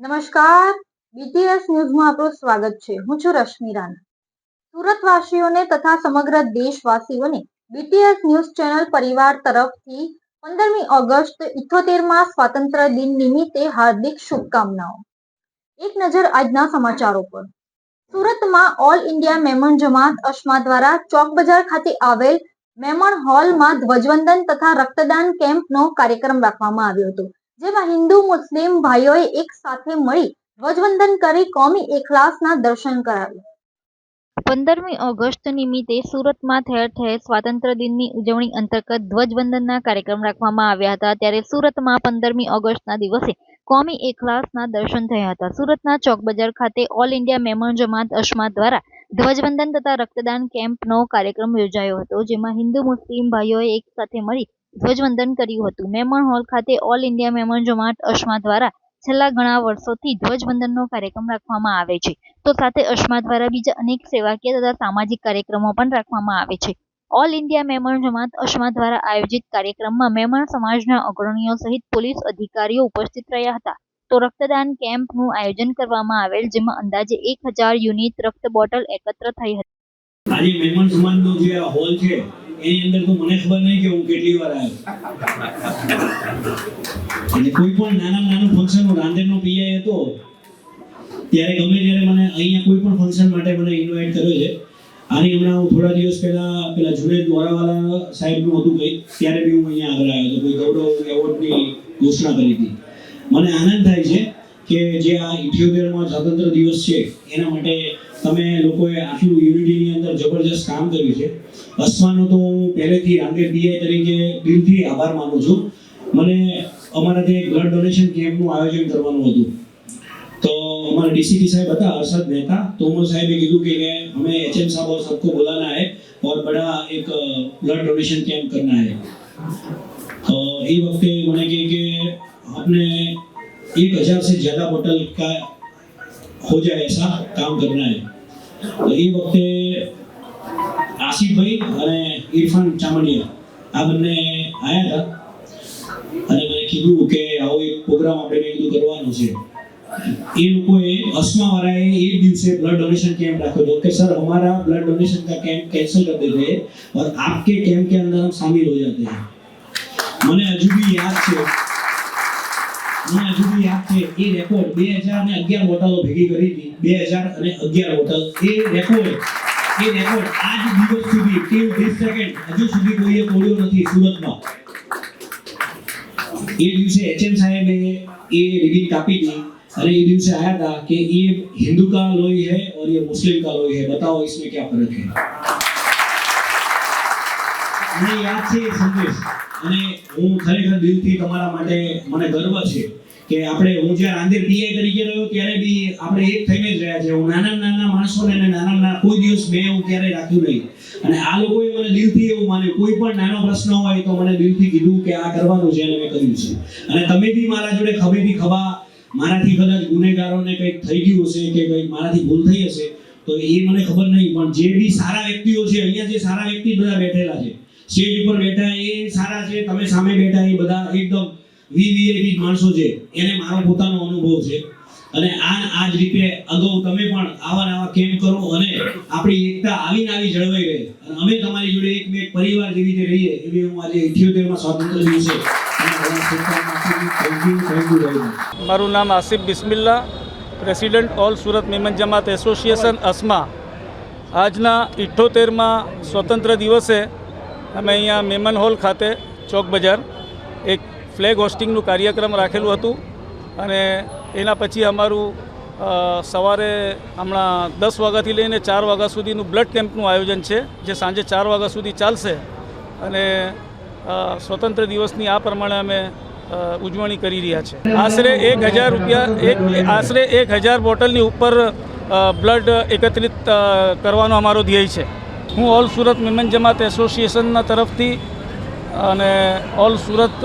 નમસ્કાર. બીટીએસ ન્યૂઝમાં આપનું સ્વાગત છે. હું છું રશ્મિ રાણા. સુરતવાસીઓને તથા સમગ્ર દેશવાસીઓને બીટીએસ ન્યૂઝ ચેનલ પરિવાર તરફથી પંદરમી ઓગસ્ટ ઇથોતેરમાં સ્વાતંત્ર્ય દિન નિમિત્તે હાર્દિક શુભકામનાઓ. એક નજર આજના સમાચારો પર. સુરતમાં ઓલ ઇન્ડિયા મેમણ જમાત અશ્મા દ્વારા ચોક બજાર ખાતે આવેલ મેમણ હોલમાં ધ્વજવંદન તથા રક્તદાન કેમ્પનો કાર્યક્રમ રાખવામાં આવ્યો હતો. જેમાં હિન્દુ, મુસ્લિમ ભાઈઓએ એક સાથે મળી ધ્વજવંદન કરી કોમી એકલાસના દર્શન કરાવ્યું. પંદરમી ઓગસ્ટ નિમિત્તે સુરતમાં ઠેર ઠેર સ્વાતંત્ર્ય દિનની ઉજવણી અંતર્ગત ધ્વજવંદનના કાર્યક્રમ રાખવામાં આવ્યા હતા. ત્યારે સુરતમાં પંદરમી ઓગસ્ટના દિવસે કોમી એકલાસના દર્શન થયા હતા. સુરતના ચોક બજાર ખાતે ઓલ ઇન્ડિયા મેમણ જમાત અશ્મા દ્વારા ધ્વજવંદન તથા રક્તદાન કેમ્પનો કાર્યક્રમ યોજાયો હતો, જેમાં હિન્દુ, મુસ્લિમ ભાઈઓએ એક સાથે મળી ધ્વજવંદન કર્યું હતું. મેમણ હોલ ખાતે ઓલ ઇન્ડિયા મેમણ જમાત અશ્મા દ્વારા છેલ્લા ઘણા વર્ષોથી ધ્વજવંદનનો કાર્યક્રમ રાખવામાં આવે છે. તો સાથે અશ્મા દ્વારા બીજા અનેક સેવાકીય તથા સામાજિક કાર્યક્રમો પણ રાખવામાં આવે છે. ઓલ ઇન્ડિયા મેમણ જમાત અશ્મા દ્વારા આયોજિત કાર્યક્રમમાં મેમણ સમાજના અગ્રણીઓ સહિત પોલીસ અધિકારીઓ ઉપસ્થિત રહ્યા હતા. તો રક્તદાન કેમ્પનું આયોજન કરવામાં આવેલ, જેમાં અંદાજે એક હજાર યુનિટ રક્ત બોટલ એકત્ર થઈ હતી. આજે મહેમાન સમાજનો જે હોલ છે એની અંદર તો મને ખબર નહીં કે હું કેટલી વાર આવ્યો. એટલે કોઈ પણ નાના નાનું ફંક્શન રાંદેરનો પીઆઈ હતો, ત્યારે ગમે ત્યારે મને અહીંયા કોઈ પણ ફંક્શન માટે મને ઇન્વાઇટ કર્યો છે. આની હમણાં હું થોડા દિવસ પહેલા, પેલા જુનેદ મોરાવાલા સાહેબનું હતું કંઈક, ત્યારે બી હું અહીંયા આગળ આવ્યો હતો. કોઈ ગૌરવ એવોર્ડની ઘોષણા કરી હતી. મને આનંદ થાય છે કે જે આ ઇઠ્યોતેરમાં સ્વતંત્ર દિવસ છે, એના માટે તમે લોકોએ આટલું યુનિટીની અંદર જબરજસ્ત કામ કર્યું છે. અસ્માનો તો હું પહેલેથી રાંદેર પીઆઈ તરીકે દિલથી આભાર માનું છું મને અમારા ત્યાં એક બ્લડ ડોનેશન કેમ્પનું આયોજન કરવાનું હતું તો हमारे डीसीपी साहब बता अरशद मेहता तो उमर साहब ने कहा कि मैं हमें एचएम साहब और सबको बुलाना है और बड़ा एक ब्लड डोनेशन कैंप करना है तो ये वक्त मैंने कहा कि अपने एक हजार से ज्यादा बोतल का हो जाए ऐसा काम करना है તો એ વખતે આસિફભાઈ અને ઇરફાન ચામડિયા આ બંને આવ્યા હતા અને મને કીધું કે આવો એક પ્રોગ્રામ આપણે મેં કીધું કરવાનો છે એ લોકોએ અસ્મા वाला एक દિવસે ब्लड डोनेशन कैंप रखा तो कि सर हमारा ब्लड डोनेशन का कैंप कैंसिल कर देते हैं और आपके कैंप के अंदर हम शामिल हो जाते हैं મને હજુ બી યાદ છે મને હજુ બી યાદ છે એ રેકોર્ડ બે હજાર ને અગિયાર બોટલો ભેગી કરી હતી બે હજાર અને અગિયાર બોટલ એ રેકોર્ડ એ રેકોર્ડ આજ દિવસ સુધી ટીલ ધીસ સેકન્ડ હજુ સુધી કોઈએ તોડ્યો નથી સુરતમાં એ દિવસે એચએમ સાહેબે એ રિબિન કાપી હતી અને એ દિવસે આયા था कि ये हिंदू का लोई है और ये मुस्लिम का लोई है बताओ इसमें क्या फर्क है મને યાદ છે એ સંદેશ અને હું ખરેખર દિલથી તમારા માટે મને ગર્વ છે કે આપણે હું જ્યારે આંધેર પીઆઈ તરીકે રહ્યો ત્યારે બી આપણે એક થઈને જ રહ્યા છે હું નાના નાના માણસોને અને નાના નાના કોઈ દિવસ મેં હું ક્યારેય રાખ્યું નહીં. અને આ લોકોએ મને દિલથી એવું માન્યું કોઈ પણ નાનો પ્રશ્ન હોય તો મને દિલથી કીધું કે આ કરવાનું છે અને મેં કર્યું છે. અને તમે બી મારા જોડે ખભેથી ખભા, મારાથી કદાચ ગુનેગારોને કંઈક થઈ ગયું હશે કે કંઈક મારાથી ભૂલ થઈ હશે, તો એ મને ખબર નહીં. પણ જે બી સારા વ્યક્તિઓ છે, અહીંયા જે સારા વ્યક્તિ બધા બેઠેલા છે, સ્ટેજ ઉપર બેઠા એ સારા છે, તમે સામે બેઠા એ બધા એકદમ વીવીઆઈપી માણસો છે, એને મારો પોતાનો અનુભવ છે. અને આ આ જ રીતે અગાઉ તમે પણ આવા આવા કેમ્પ કરો અને આપણી એકતા આવી ને આવી જળવાઈ રહે. અને અમે તમારી જોડે એક બે પરિવાર જેવી રીતે રહીએ, એવી હું આજે 78 માં સ્વાતંત્ર્ય દિવસે. મારું નામ Asif Bismillah, president All Surat Memon Jamat association Asma. આજના ઇઠ્ઠોતેરમાં સ્વતંત્ર દિવસે અમે અહીંયા મેમન હોલ ખાતે ચોક બજાર એક ફ્લેગ હોસ્ટિંગનું કાર્યક્રમ રાખેલું હતું અને એના પછી અમારું સવારે હમણાં દસ વાગ્યાથી લઈને ચાર વાગ્યા સુધીનું બ્લડ કેમ્પનું આયોજન છે, જે સાંજે ચાર વાગ્યા સુધી ચાલશે. અને સ્વતંત્ર દિવસની આ પ્રમાણે અમે ઉજવણી કરી રહ્યા છે. આશરે એક હજાર રૂપિયા, એક, આશરે એક હજાર બોટલની ઉપર બ્લડ એકત્રિત કરવાનો અમારો ધ્યેય છે. હું ઓલ સુરત મેમન જમાત એસોસિએશનના તરફથી અને all Surat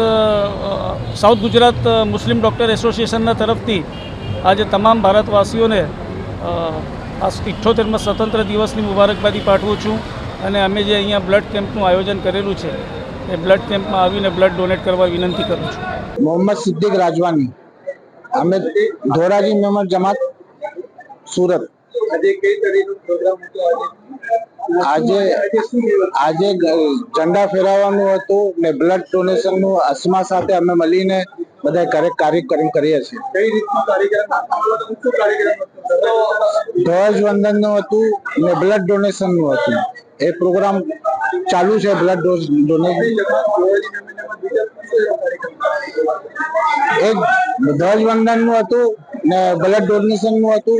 south Gujarat Muslim doctor એસોસિએશનના તરફથી આજે તમામ ભારતવાસીઓને આ ઇઠ્ઠોતેરમાં સ્વતંત્ર દિવસની મુબારકબાદી પાઠવું છું અને અમે જે અહીંયા બ્લડ કેમ્પનું આયોજન કરેલું છે, એ બ્લડ કેમ્પમાં આવીને બ્લડ ડોનેટ કરવા વિનંતી કરું છું. મોહમ્મદ સિદ્દીક રાજવાની. અમે ધોરાજી મેમર જમાત, સુરત. આજે કઈ તારીખનો પ્રોગ્રામ હતો? આજે ઝંડા ફેરવવાનું હતું ને બ્લડ ડોનેશનનું અસ્મા સાથે અમે મળીને બધા કરે કાર્યક્રમ કરીએ છીએ. કઈ રીતનો કાર્યક્રમ? શું કાર્યક્રમનું હતું ને બ્લડ ડોનેશનનું હતું. એ પ્રોગ્રામ ચાલુ છે બ્લડ ડોનેશન એક ધ્વજ ધ્વજવંદનનું હતું ને બ્લડ ડોનેશનનું હતું.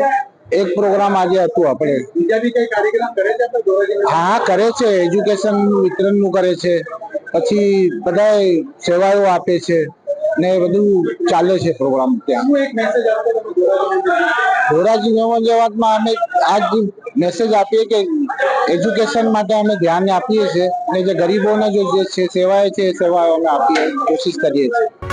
એક પ્રોગ્રામ આજે હતું આપણે. બીજા બી કઈ કાર્યક્રમ કરે છે? હા કરે છે. એજ્યુકેશન વિતરણનું કરે છે. પછી બધા સેવાઓ આપે છે ને બધું ચાલે છે પ્રોગ્રામ ત્યાં. એક મેસેજ ધોરાજી? ધોરાજી મેમોજેવાતમાં અમે આજ મેસેજ આપીએ કે એજ્યુકેશન માટે અમે ધ્યાન આપીએ છીએ અને જે ગરીબોને જો જે છે સેવાએ છે એ સેવાઓ અમે આપીએ કોશિશ કરીએ છીએ.